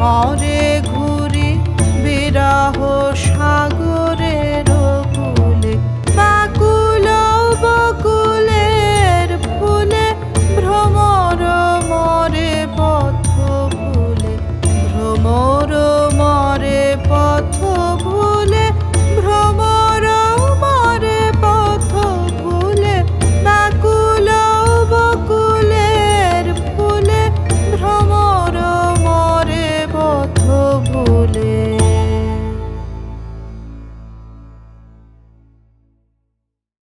মরে ঘুরি বিরাহ সা